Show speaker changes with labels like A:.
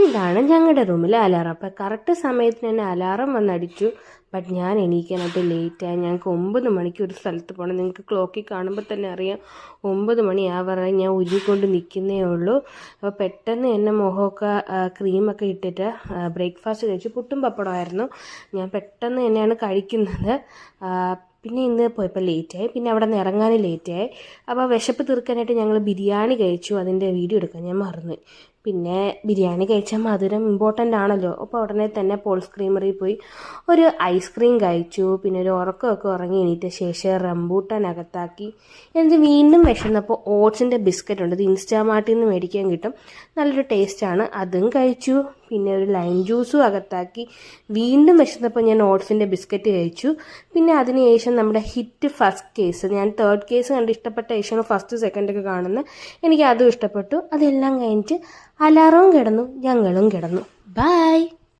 A: ഇതാണ് ഞങ്ങളുടെ റൂമിലെ അലാറം അപ്പോൾ കറക്റ്റ് സമയത്തിന് തന്നെ അലാറം വന്നടിച്ചു. ബട്ട് ഞാൻ എണീക്കാനായിട്ട് ലേറ്റായി ഞങ്ങൾക്ക് ഒമ്പത് മണിക്ക് ഒരു സ്ഥലത്ത് പോകണം നിങ്ങൾക്ക് ക്ലോക്കിൽ കാണുമ്പോൾ തന്നെ അറിയാം. ഒമ്പത് മണി ആവാറായി ഞാൻ ഉരുക്കൊണ്ട് നിൽക്കുന്നേ ഉള്ളൂ. അപ്പോൾ പെട്ടെന്ന് എന്നെ മുഖമൊക്കെ ക്രീമൊക്കെ ഇട്ടിട്ട് ബ്രേക്ക്ഫാസ്റ്റ് കഴിച്ചു. പുട്ടും പപ്പടമായിരുന്നു ഞാൻ പെട്ടെന്ന് തന്നെയാണ് കഴിക്കുന്നത്. പിന്നെ ഇന്ന് പോയപ്പോൾ ലേറ്റായി പിന്നെ അവിടെ നിന്ന് ഇറങ്ങാനും ലേറ്റായി അപ്പോൾ വിശപ്പ് തീർക്കാനായിട്ട് ഞങ്ങൾ ബിരിയാണി കഴിച്ചു. അതിന്റെ വീഡിയോ എടുക്കാൻ ഞാൻ മറന്നു പിന്നെ ബിരിയാണി കഴിച്ചാൽ മധുരം ഇമ്പോർട്ടന്റ് ആണല്ലോ. അപ്പോൾ ഉടനെ തന്നെ പോൾസ് ക്രീമറിൽ പോയി ഒരു ഐസ്ക്രീം കഴിച്ചു. പിന്നെ ഒരു ഉറക്കമൊക്കെ ഉറങ്ങി എണീറ്റ ശേഷം റംബൂട്ടാൻ അകത്താക്കി എന്നിട്ട് വീണ്ടും വിശന്നപ്പോൾ ഓട്സിന്റെ ബിസ്ക്കറ്റ് ഉണ്ട്. ഇത് ഇൻസ്റ്റാമാർട്ടിൽ നിന്ന് മേടിക്കാൻ കിട്ടും. നല്ലൊരു ടേസ്റ്റാണ് അതും കഴിച്ചു. പിന്നെ ഒരു ലൈം ജ്യൂസും അകത്താക്കി. വീണ്ടും വിശന്നപ്പോൾ ഞാൻ ഓട്സിന്റെ ബിസ്ക്കറ്റ് കഴിച്ചു. പിന്നെ അതിനുശേഷം നമ്മുടെ ഹിറ്റ് ഫസ്റ്റ് കേസ് ഞാൻ തേർഡ് കേസ് കണ്ട് ഇഷ്ടപ്പെട്ട ശേഷമാണ് ഫസ്റ്റ് സെക്കൻഡൊക്കെ കാണുന്നത് എനിക്ക് അതും ഇഷ്ടപ്പെട്ടു. അതെല്ലാം കഴിഞ്ഞിട്ട് അലാറവും കിടന്നു ഞങ്ങളും കിടന്നു. ബൈ.